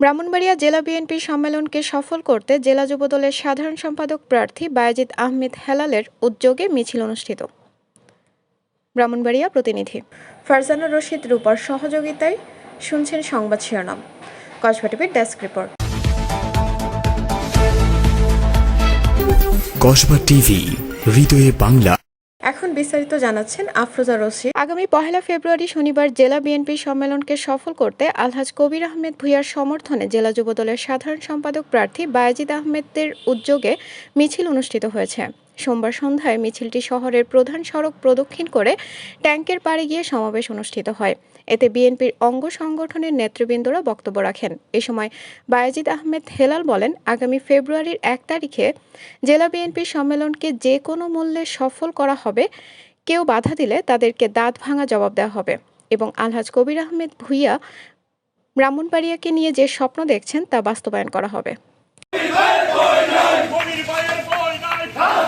ব্রাহ্মণবাড়িয়া জেলা বিএনপির সম্মেলনকে সফল করতে জেলা যুবদলের সাধারণ সম্পাদক প্রার্থী বায়েজিদ আহমেদ হেলালের উদ্যোগে মিছিল অনুষ্ঠিত। ব্রাহ্মণবাড়িয়া প্রতিনিধি ফারজানা রশিদ রূপার সহযোগিতায় শুনছেন সংবাদ শিরোনাম। কসবা টিভির ডেস্ক রিপোর্ট। কসবা টিভি, হৃদয়ে বাংলা। বিস্তারিত জানাচ্ছেন আফরোজা রশিদ। আগামী পহেলা ফেব্রুয়ারি শনিবার জেলা বিএনপি সম্মেলনকে সফল করতে আলহাজ কবির আহমেদ ভুইয়ার সমর্থনে জেলা যুবদলের সাধারণ সম্পাদক প্রার্থী বায়াজিদ আহমেদের উদ্যোগে মিছিল অনুষ্ঠিত হয়েছে। সোমবার সন্ধ্যায় মিছিলটি শহরের প্রধান সড়ক প্রদক্ষিণ করে ট্যাঙ্কের পাড়ে গিয়ে সমাবেশ অনুষ্ঠিত হয়। এতে বিএনপির অঙ্গ সংগঠনের নেতৃবৃন্দরা বক্তব্য রাখেন। এ সময় বায়েজিদ আহমেদ হেলাল বলেন, আগামী ফেব্রুয়ারির এক তারিখে জেলা বিএনপির সম্মেলনকে যে কোনো মূল্যে সফল করা হবে, কেউ বাধা দিলে তাদেরকে দাঁত ভাঙা জবাব দেওয়া হবে। এবং আলহাজ কবির আহমেদ ভুইয়া ব্রাহ্মণবাড়িয়াকে নিয়ে যে স্বপ্ন দেখছেন তা বাস্তবায়ন করা হবে।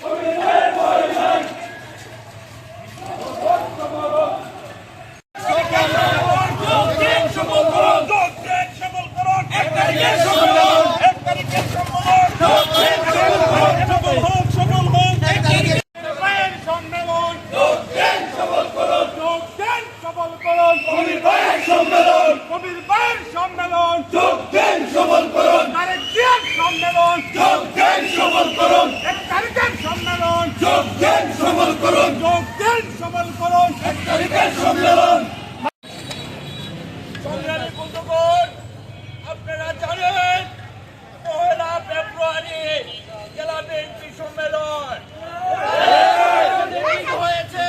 কবির ভাইয়ের বই নাই থাকবত ধরি নাই সম্মেলন কবির ভাইয়ের সম্মেলন কবির ভাইয়ের সম্মেলন তারেক জিয়ার সম্মেলন যোগ দেন সবল করুন এক তারিখের সম্মেলন যোগ দেন সবল করুন যোগ দেন সবল করুন এক তারিখের সম্মেলন সংগ্রামী বন্ধুগণ আপনারা জানেন পয়লা ফেব্রুয়ারি জেলা বিএনপি সম্মেলন হয়েছে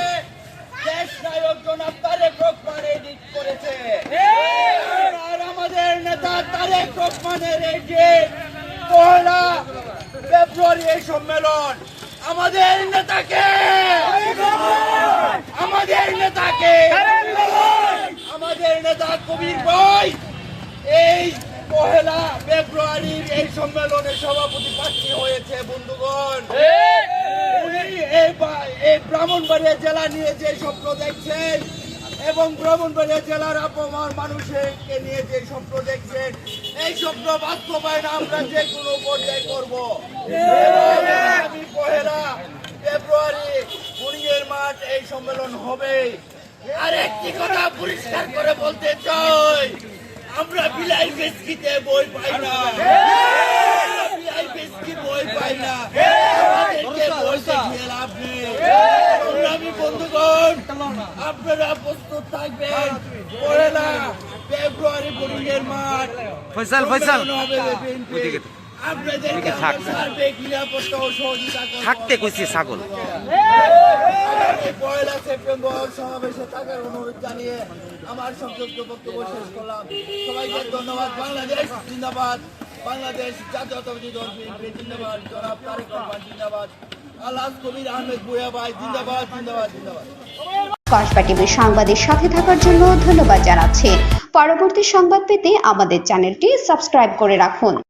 দেশ নায়ক জনাব তারেক রহমান এডিট করেছে আর আমাদের নেতা তারেক রহমানের এই যে পয়লা ফেব্রুয়ারি এই সম্মেলন। আমাদের নেতাকে! আমাদের নেতাকে! আমাদের নেতা কবির ভাই এই পহেলা ফেব্রুয়ারির এই সম্মেলনে সভাপতি প্রার্থী হয়েছে বন্ধুগণ। উনি এই ব্রাহ্মণবাড়িয়া জেলা নিয়ে যে স্বপ্ন দেখছেন এবং ব্রাহ্মণবাড়িয়া জেলার আপমান মানুষকে নিয়ে যে স্বপ্ন দেখছেন, এই স্বপ্ন বাস্তবায়ন আমরা যে কোনো পর্যায়ে করব। আমি পহেলা ফেব্রুয়ারি কুড়িয়ের মাঠ এই সম্মেলন হবে। আর একটি কথা পরিষ্কার করে বলতে চাই, আমরা বিলাই বেসকিতে বই পাই না আমরা বিলাই বেসকি বই পাই না আমাদেরকে বই দেখিয়ে লাভ নেই সংগ্রামী বন্ধুগণ আপনারা প্রস্তুত থাকবেন। পহেলা ফেব্রুয়ারি বোর্ডিংয়ের মাঠ। ফয়সাল, ফয়সাল। আপনাদেরকে। সার্বিক নিরাপত্তা ও সহযোগিতা থাকতে কইছি ছাগল। পয়লা সেপ্টেম্বর সমাবেশে থাকার অনুরোধ জানিয়ে আমার সংক্ষিপ্ত বক্তব্য শেষ করলাম। সবাইকে ধন্যবাদ। বাংলাদেশ জিন্দাবাদ। বাংলাদেশ জাতীয়তাবাদী দল বিএনপি, জিন্দাবাদ। জনাব রহমান, জিন্দাবাদ। কবির আহমেদ জিন্দাবাদ জিন্দাবাদ জিন্দাবাদ। কসবা টিভির সংবাদের সাথে থাকার জন্য ধন্যবাদ জানাচ্ছি। পরবর্তী সংবাদ পেতে আমাদের চ্যানেলটি সাবস্ক্রাইব করে রাখুন।